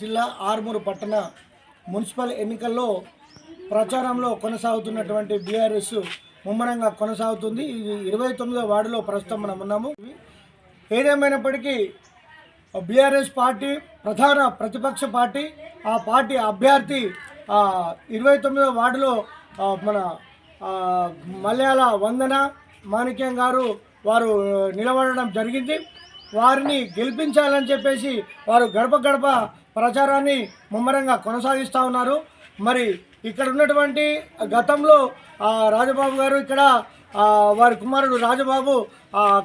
జిల్లా ఆర్మూరు పట్టణ మున్సిపల్ ఎన్నికల్లో ప్రచారంలో కొనసాగుతున్నటువంటి బీఆర్ఎస్ ముమ్మరంగా కొనసాగుతుంది. ఇది ఇరవై తొమ్మిదో వార్డులో ప్రస్తుతం మనం ఉన్నాము. ఏదేమైనప్పటికీ బీఆర్ఎస్ పార్టీ ప్రధాన ప్రతిపక్ష పార్టీ ఆ పార్టీ అభ్యర్థి ఇరవై తొమ్మిదో వార్డులో మన మలయాళ వందన మాణిక్యం గారు వారు నిలబడడం జరిగింది. వారిని గెలిపించాలని చెప్పేసి వారు గడప గడప ప్రచారాన్ని ముమ్మరంగా కొనసాగిస్తూ ఉన్నారు. మరి ఇక్కడ ఉన్నటువంటి గతంలో రాజబాబు గారు ఇక్కడ వారి కుమారుడు రాజబాబు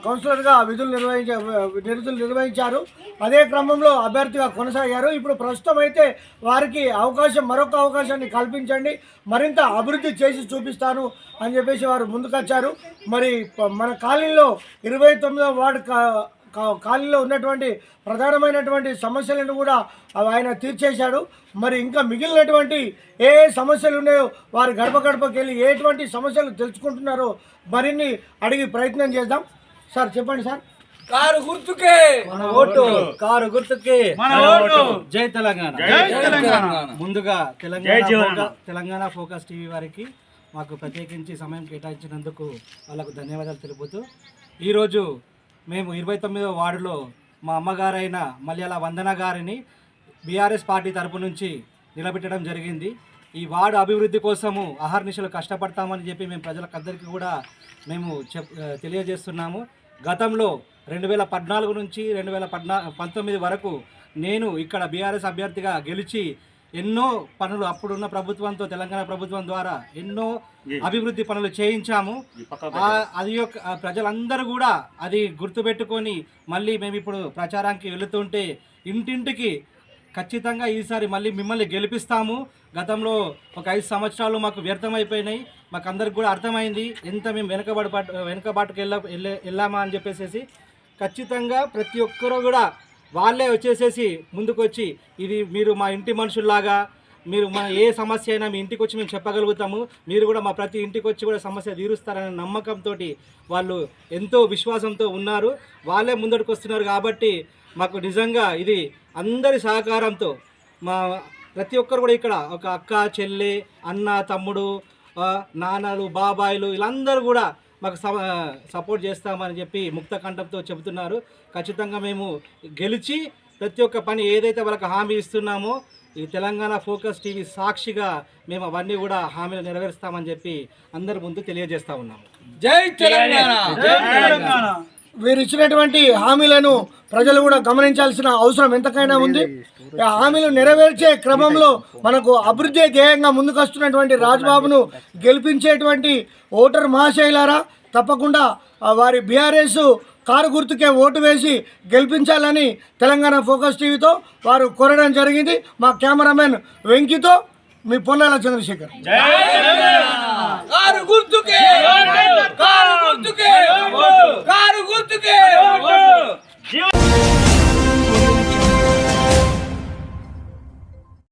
కౌన్సిలర్గా విధులు నిర్వహించే విధులు నిర్వహించారు. అదే క్రమంలో అభ్యర్థిగా కొనసాగారు. ఇప్పుడు ప్రస్తుతం అయితే వారికి అవకాశం మరొక అవకాశాన్ని కల్పించండి. మరింత అభివృద్ధి చేసి చూపిస్తాను అని చెప్పేసి వారు ముందుకొచ్చారు. మరి మన కాలనీలో ఇరవై తొమ్మిదో వార్డు కాలనీలో ఉన్నటువంటి ప్రధానమైనటువంటి సమస్యలను కూడా అవి ఆయన తీర్చేశాడు. మరి ఇంకా మిగిలినటువంటి ఏ ఏ సమస్యలు ఉన్నాయో వారి గడప గడపకి వెళ్ళి ఎటువంటి సమస్యలు తెలుసుకుంటున్నారో మరిన్ని అడిగి ప్రయత్నం చేద్దాం. సార్ చెప్పండి సార్. కారు గుర్తుకే. మన ఓటు. కారు గుర్తుకి. మన ఓటు. జై తెలంగాణ. జై తెలంగాణ. ముందుగా తెలంగాణ తెలంగాణ ఫోకస్ టీవీ వారికి మాకు ప్రత్యేకించి సమయం కేటాయించినందుకు వాళ్ళకు ధన్యవాదాలు తెలుపుతూ ఈరోజు మేము ఇరవై తొమ్మిదో వార్డులో మా అమ్మగారైన మల్యాల వందన గారిని బీఆర్ఎస్ పార్టీ తరపు నుంచి నిలబెట్టడం జరిగింది. ఈ వార్డు అభివృద్ధి కోసము అహర్నిశలు కష్టపడతామని చెప్పి మేము ప్రజలకందరికీ కూడా మేము చెప్ తెలియజేస్తున్నాము. గతంలో రెండు వేల పద్నాలుగు నుంచి రెండు వేల పద్నా పంతొమ్మిది వరకు నేను ఇక్కడ బీఆర్ఎస్ అభ్యర్థిగా గెలిచి ఎన్నో పనులు అప్పుడున్న ప్రభుత్వంతో తెలంగాణ ప్రభుత్వం ద్వారా ఎన్నో అభివృద్ధి పనులు చేయించాము. అది యొక్క ప్రజలందరూ కూడా అది గుర్తుపెట్టుకొని మళ్ళీ మేము ఇప్పుడు ప్రచారానికి వెళుతుంటే ఇంటింటికి ఖచ్చితంగా ఈసారి మళ్ళీ మిమ్మల్ని గెలిపిస్తాము. గతంలో ఒక ఐదు సంవత్సరాలు మాకు వ్యర్థమైపోయినాయి. మాకు అందరికి కూడా అర్థమైంది. ఎంత మేము వెనుకబడి వెనుకబాటుకు వెళ్ళ వెళ్ళే- వెళ్ళామా అని చెప్పేసి ఖచ్చితంగా ప్రతి ఒక్కరూ కూడా వాళ్ళే వచ్చేసేసి ముందుకొచ్చి ఇది మీరు మా ఇంటి మనుషుల్లాగా మీరు మా ఏ సమస్య అయినా మీ ఇంటికి వచ్చి మేము చెప్పగలుగుతాము. మీరు కూడా మా ప్రతి ఇంటికి వచ్చి కూడా సమస్య తీరుస్తారనే నమ్మకంతో వాళ్ళు ఎంతో విశ్వాసంతో ఉన్నారు. వాళ్ళే ముందడుకొస్తున్నారు కాబట్టి మాకు నిజంగా ఇది అందరి సహకారంతో మా ప్రతి ఒక్కరు కూడా ఇక్కడ ఒక అక్క చెల్లి అన్న తమ్ముడు నాన్నలు బాబాయిలు వీళ్ళందరూ కూడా మాకు స- సపోర్ట్ చేస్తామని చెప్పి ముక్త కంఠంతో చెబుతున్నారు. ఖచ్చితంగా మేము గెలిచి ప్రతి ఒక్క పని ఏదైతే వాళ్ళకి హామీ ఇస్తున్నామో ఈ తెలంగాణ ఫోకస్ టీవీ సాక్షిగా మేము అవన్నీ కూడా హామీలు నెరవేరుస్తామని చెప్పి అందరి ముందు తెలియజేస్తా ఉన్నాము జై తెలంగాణ! వీరు ఇచ్చినటువంటి హామీలను ప్రజలు కూడా గమనించాల్సిన అవసరం ఎంతకైనా ఉంది. హామీలు నెరవేర్చే క్రమంలో మనకు అభివృద్ధి ధ్యేయంగా ముందుకొస్తున్నటువంటి రాజ్బాబును గెలిపించేటువంటి ఓటర్ మహాశైలారా తప్పకుండా వారి బీఆర్ఎస్ కారు గుర్తుకే ఓటు వేసి గెలిపించాలని తెలంగాణ ఫోకస్ టీవీతో వారు కోరడం జరిగింది. మా కెమెరామెన్ వెంకితో మీ పొన్నాల చంద్రశేఖర్. కారు గుర్తుకే కారు గుర్తుకే కారు గుర్తుకే.